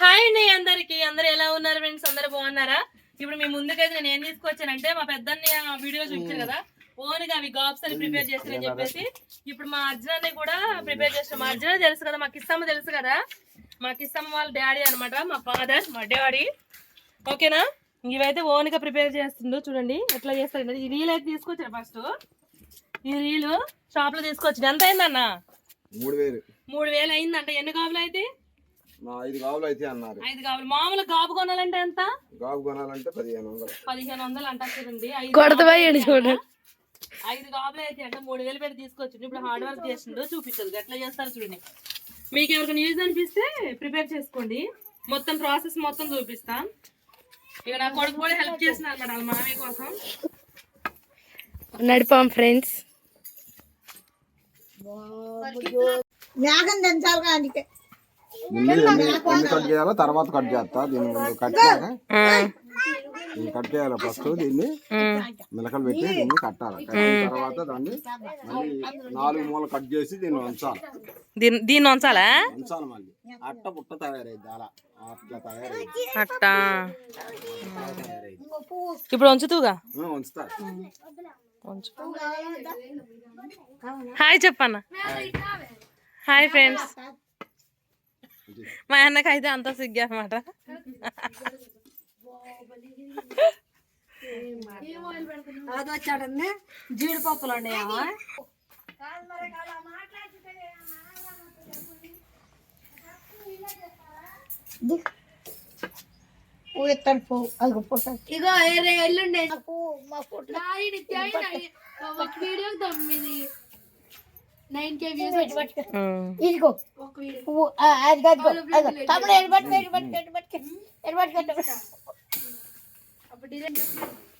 Hi అండి అందరికి. అందరు ఎలా ఉన్నారు ఫ్రెండ్స్? అందరు బాగున్నారా? ఇప్పుడు మీ ముందుకైతే నేను ఏం తీసుకొచ్చానంటే మా పెద్దన్ని ఆ వీడియో చూపించారు కదా. ఓన్గా అవి గాప్స్ అని ప్రిపేర్ చేస్తారని చెప్పేసి ఇప్పుడు మా అర్జునాన్ని కూడా ప్రిపేర్ చేస్తాం. మా అర్జున తెలుసు కదా మా కిస్తమ్మ తెలుసు కదా. మా కిస్తమ్మ వాళ్ళ డాడీ అన్నమాట మా ఫాదర్ మా డాడీ. ఓకేనా? ఇవైతే ఓన్గా ప్రిపేర్ చేస్తుందో చూడండి ఎట్లా చేస్తారు ఈ రీల్ అయితే తీసుకొచ్చారు ఫస్ట్ ఈ రీల్ షాప్లో తీసుకొచ్చింది ఎంత అయిందన్న? మూడు వేలు. మూడు వేలు అయిందంట. ఎన్ని గాబులు అయితే? ఐదు గావులు అయితే అన్నారు. ఐదు గాబులు. మామూలు గాబు కొనాలంటే ఎంత? గావు కొనాలంటే పదిహేను వందలు. పదిహేను వందలు అంట చూడండి. ఐదు కొడతపోయాడు గాబులు చూడు. అంట. ఐదు గాబులు అయితే అంటే. మూడు వేలు పెట్టి తీసుకొచ్చిండు. ఇప్పుడు హార్డ్ వర్క్ చేసిండు చూపించదు. ఎట్లా చేస్తారు చూడండి. మీకు ఎవరికైనా యూజ్ అనిపిస్తే ప్రిపేర్ చేసుకోండి. మొత్తం ప్రాసెస్ మొత్తం చూపిస్తాం. ఇక నా కొడుకు కూడా హెల్ప్ చేస్తున్నారు అన్నమాట వాళ్ళ మామయ్య కోసం. నడిపాం ఫ్రెండ్స్. మేఘం దీన్ని ఎన్ని ఎన్ని కట్ చేయాలో తర్వాత కట్ చేస్తా దీన్ని ముందు కట్ కట్ చేయాలి ఫస్ట్ దీన్ని. మిలకలు పెట్టి దీన్ని కట్టాలి. కట్టిన తర్వాత దాన్ని మళ్ళీ నాలుగు మూలలు కట్ చేసి దీన్ని ఉంచాలి. దీన్ని దీన్ని ఉంచాలా? ఉంచాలి మళ్ళీ. అట్ట పుట్ట తయారైంది అలా. అట్లా తయారైంది అట్టా. ఇప్పుడు ఉంచుతూగా ఆ, ఉంచుతా ఉంచు హాయ్ చెప్పన్న. Hi friends. మా అన్నకి అయితే అంత సిగ్గు అనమాట అది వచ్చాడన్నా జీడిపప్పులు ఉన్నాయా ఎత్తాను పో అది పుట్ట ఇగో ఏరే ఎల్లుండే నాకు మా పుట్ట ఒక వీడియో తొమ్మిది నైన్ కే వ్యూస్ ఇదిగో ఒక వీడియో పువ్వు ఆ, అది కాదు అది తమ్ముడు ఎటు పట్టుకో ఎటు పట్టుకో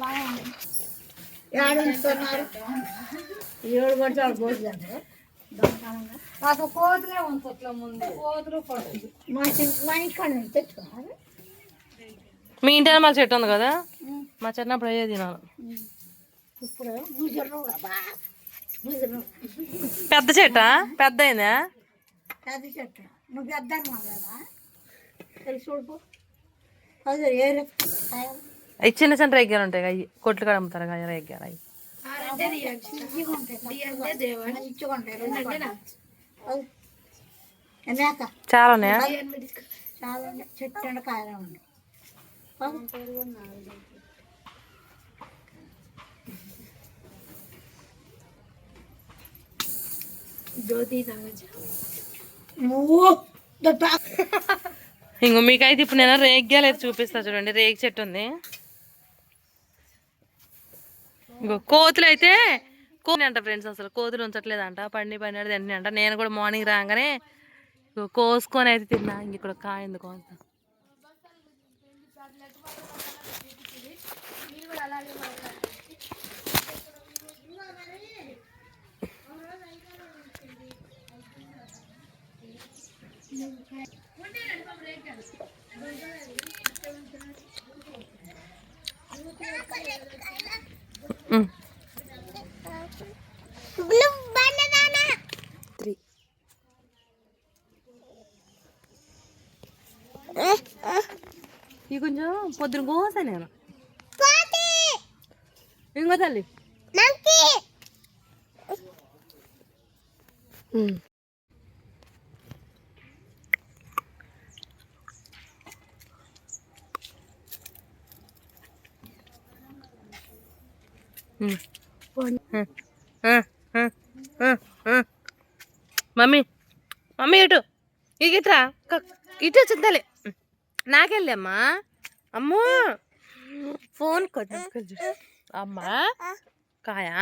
ఉన్నాయి ఏడు ఉంచుతున్నారు ఏడు నాకు కోతులే ఉంచట్ల ముందు కోతులు పడుతుంది మా మా ఇంటికాడ తెచ్చుకున్నారు మీ ఇంటి మా చెట్టు ఉంది కదా? మా చిన్నప్పుడు అయ్యే తినాలి. పెద్ద చెట్టా? పెద్ద అయిందా పెద్ద చెట్టు. నువ్వు పెద్ద చూడు అవి చిన్న చిన్న రేగ్గాలు ఉంటాయి అవి కొట్లు కూడా అమ్ముతారు కదా రేగ్గాలు అవి. చాలా ఉన్నాయా. చెట్టు కాయలు ఉన్నాయి. ఇంకో మీకైతే ఇప్పుడు నేను అయితే చూపిస్తా చూడండి రేగి చెట్టు ఉంది. ఇంకో కోతులు అయితే కోతులు అంట ఫ్రెండ్స్ అసలు కోతులు ఉంచట్లేదంట పండి పడినాడు తింటున్నాయి అంట నేను కూడా మార్నింగ్ రాగానే ఇగో కోసుకొని అయితే తిన్నా ఇంక ఇక్కడ కాయ ఉంది కోత త్రీ ఇవి కొంచెం పొద్దున కోసా నేను. ఇంకో తల్లి ఉమ్. ఉమ్. ఆ, ఆ, ఆ, ఆ. మమ్మీ మమ్మీ ఇటు. ఇక ఇట్రా. ఇటు చింతలే. నాకెళ్ళి అమ్మా? అమ్మో! ఫోన్ అమ్మా! కాయా?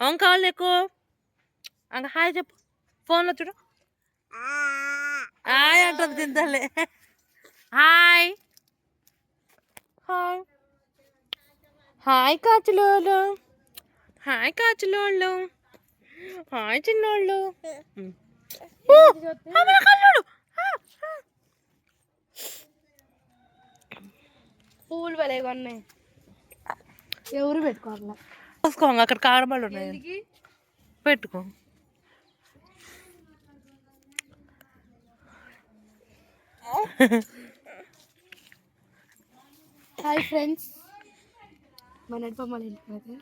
అవును కావాలి నీకు. అంక హాయ్ చెప్పు. ఫోన్లో చూడు. హాయ్ అంటుంది తింతలే హాయ్. హాయ్. హాయ్ కాచులోళ్ళు హాయ్ కాచులోళ్ళు. హాయ్ చిన్నోళ్ళు. కల్లోడు. పూలు భలే ఉన్నాయి ఎవరు పెట్టుకోవాలి? అక్కడ కాడబళ్ళు ఉన్నాయి. పెట్టుకో. Hi friends. మా నడిపమ్మ ఇంటికి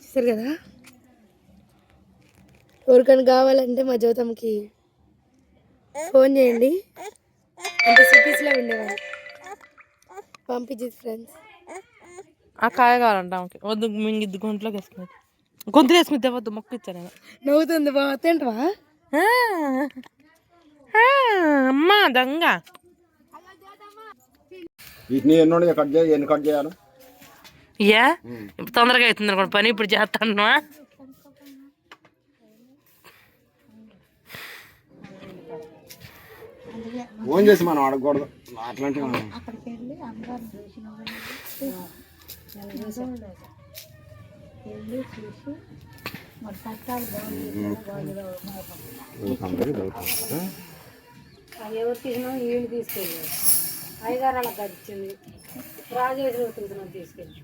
చూసారు కదా? ఎవరికైనా కావాలంటే మా జ్యోతమ్మకి ఫోన్ చేయండి. అంటే సిటీస్లో ఉండేవాళ్ళు పంపించేది ఫ్రెండ్స్ ఆ కాయ కావాలంట ఆమెకి. వద్దు మింగిద్దు గొంతులోకి వేసుకునేది. గొంతులు వేసుకుని వద్దు మొక్క ఇచ్చాను. నవ్వుతుంది బా తింటవా? అమ్మా దొంగ. వీటిని ఎన్ని కట్ చేయాలి ఎన్ని కట్ చేయాలి? ఇయ్యా ఇప్పుడు తొందరగా అవుతుంది అనుకోండి పని ఇప్పుడు చేస్తాను. ఫోన్ చేసి మనం అడగకూడదు. అట్లాంటివి. ఎవరు తీసినా వీళ్ళు తీసుకెళ్ళారు అయ్యగారు అలా గడిచింది. రాజేశ్వరి తీసుకున్నాం తీసుకెళ్ళి.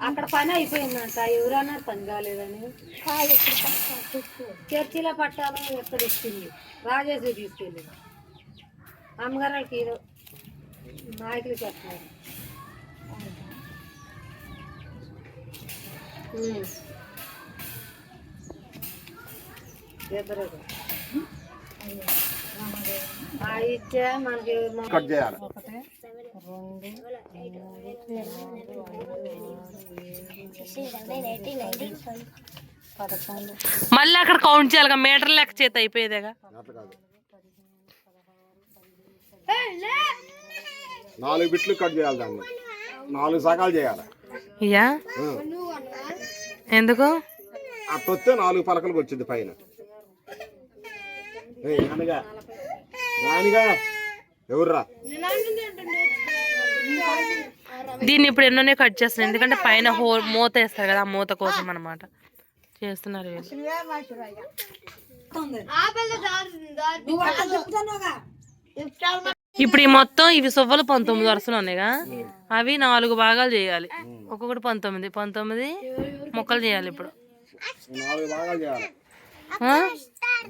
అక్కడ పని అయిపోయిందంట. ఎవరైనా పని కాలేదని. చర్చిలో పట్టాలు ఎక్కడ ఇచ్చింది? రాజేశ్వరి తీసుకెళ్ళి. అమ్మగారు వాళ్ళకి నాయకులు చెప్తున్నారు ఉమ్. ఇద్దరు ఆ ఇచ్చే మనకి మన- కట్ చేయాలి. మళ్ళీ అక్కడ కౌంట్ చేయాలి మీటర్ లెక్క చేత అయిపోయేదేగా. నాలుగు బిట్లు కట్ చేయాలి దాన్ని. నాలుగు సగాలు చేయాలి. ఇయ్యా? ఆ. ఎందుకు? అట్టొస్తే నాలుగు పలకలకు వచ్చింది పైన. ఎవర్రా దీన్ని ఇప్పుడు ఎన్నోనే కట్ చేస్తున్నాను ఎందుకంటే పైన హో మూత వేస్తారు కదా ఆ మూత కోసం అనమాట చేస్తున్నారు ఇప్పుడు ఈ మొత్తం ఇవి సువ్వలు పంతొమ్మిది వరుసలు ఉన్నాయిగా. అవి నాలుగు భాగాలు చేయాలి. ఒక్కొక్కటి పంతొమ్మిది పంతొమ్మిది ముక్కలు చేయాలి ఇప్పుడు.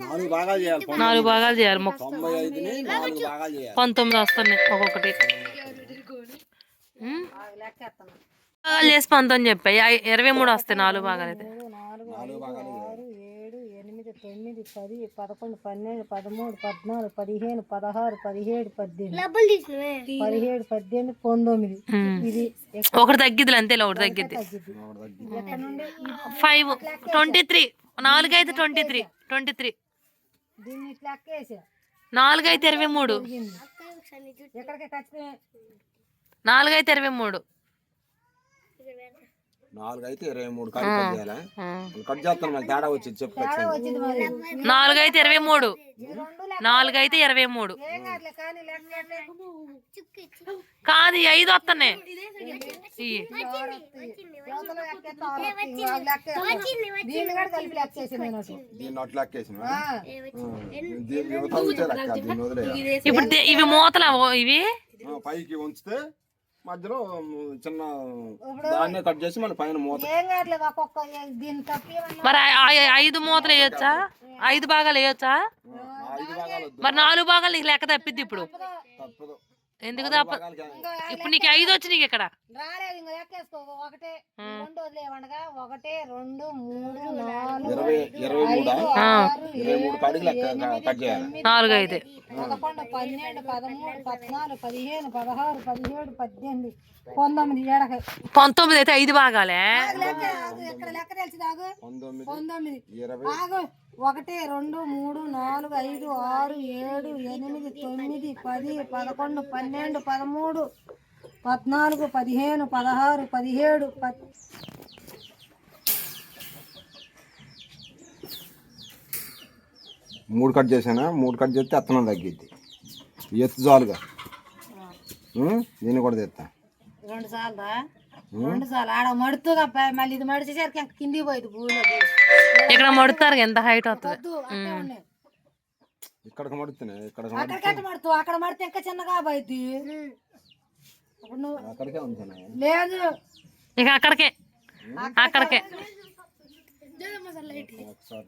నాలుగు భాగాలు చేయాలి? నాలుగు భాగాలు చేయాలి నాలుగు భాగాలు చేయాలి మొక్క తొంభై ఐదుని నాలుగు భాగాలు చేయాలి. పంతొమ్మిది వస్తున్నాయి. ఒక్కొక్కటి. భాగాలు చేసి పంతొమ్మిది చెప్పాయి ఇరవై మూడు వస్తాయి నాలుగు భాగాలు అయితే. నాలుగు భాగాలు చేయాలి. ఆరు ఏడు ఎనిమిది తొమ్మిది పది పదకొండు పన్నెండు పదమూడు పద్నాలుగు పదిహేను పదహారు పదిహేడు పద్దెనిమిది. పదిహేడు పద్దెనిమిది పంతొమ్మిది. ఇది ఒకటి తగ్గిద్ది అంతే ఒకటి తగ్గిద్ది. Five twenty three. నాలుగు అయితే ట్వంటీ త్రీ. Twenty three. దీన్ని ఇట్లా ఎక్కేసా నాలుగు అయితే ఇరవై మూడు. ఎక్కడికి ఖచ్చితంగా నాలుగు అయితే ఇరవై మూడు. ఇరవై మూడు కాయలు కట్ చేయాలా? ఆ. మనం కట్ చేస్తాను మళ్ళీ తేడా వచ్చింది చెప్పు ఖచ్చితంగా. వచ్చింది మరి. నాలుగు అయితే ఇరవై మూడు. నాలుగు అయితే ఇరవై మూడు. కాదు ఐదు వస్తున్నాయి ఇప్పుడు ఇవి మూతలా ఇవి? పైకి ఉంచితే మధ్యలో చిన్న దాన్నే కట్ చేసి మళ్ళీ పైన మూత. మరి ఐదు మూతలు వేయొచ్చా? ఐదు భాగాలు వేయొచ్చా? మరి నాలుగు భాగాలు నీకు లెక్క తప్పిద్ది ఇప్పుడు. ఎందుకు తప్ప ఇప్పుడు నీకు ఐదు వచ్చి నీకు ఇక్కడ. రాలేదు ఇంకా లెక్కేసుకో ఒకటే రెండు వదిలేవండగా ఒకటి రెండు మూడు నాలుగు ఐదు, పదకొండు పన్నెండు పదమూడు పద్నాలుగు పదిహేను పదహారు పదిహేడు పద్దెనిమిది పంతొమ్మిది ఏడకై. పంతొమ్మిది అయితే ఐదు భాగాలే. లెక్క ఆగు, ఎక్కడ లెక్క తెలిసి ఆగు పంతొమ్మిది ఆగు. ఒకటి రెండు మూడు నాలుగు ఐదు ఆరు ఏడు ఎనిమిది తొమ్మిది పది పదకొండు పన్నెండు పదమూడు పద్నాలుగు పదిహేను పదహారు పదిహేడు పద్ మూడు కట్ చేసానా మూడు కట్ చేస్తే అత్తనం తగ్గిద్ది. ఎత్తు చాలుగా. ఉం? దీన్ని కూడా తెస్తా రెండు సార్లు రెండు సార్లు. ఆడ మడుతుగా మళ్ళీ ఇది మడిచేసరికి ఇంకా కిందికి పోయింది భూమిలోకి ఇక్కడ మడుతారు ఎంత హైట్ వస్తుంది ఇక్కడికి మడుతున్నాయి ఇక్కడికి అక్కడికి అట్ట మడుతూ అక్కడ మడితే ఇంకా చిన్నగా పోయింది అక్కడికే ఉంటున్నాయి. లేదు. ఇక అక్కడికే. అక్కడికే. ఒకసారి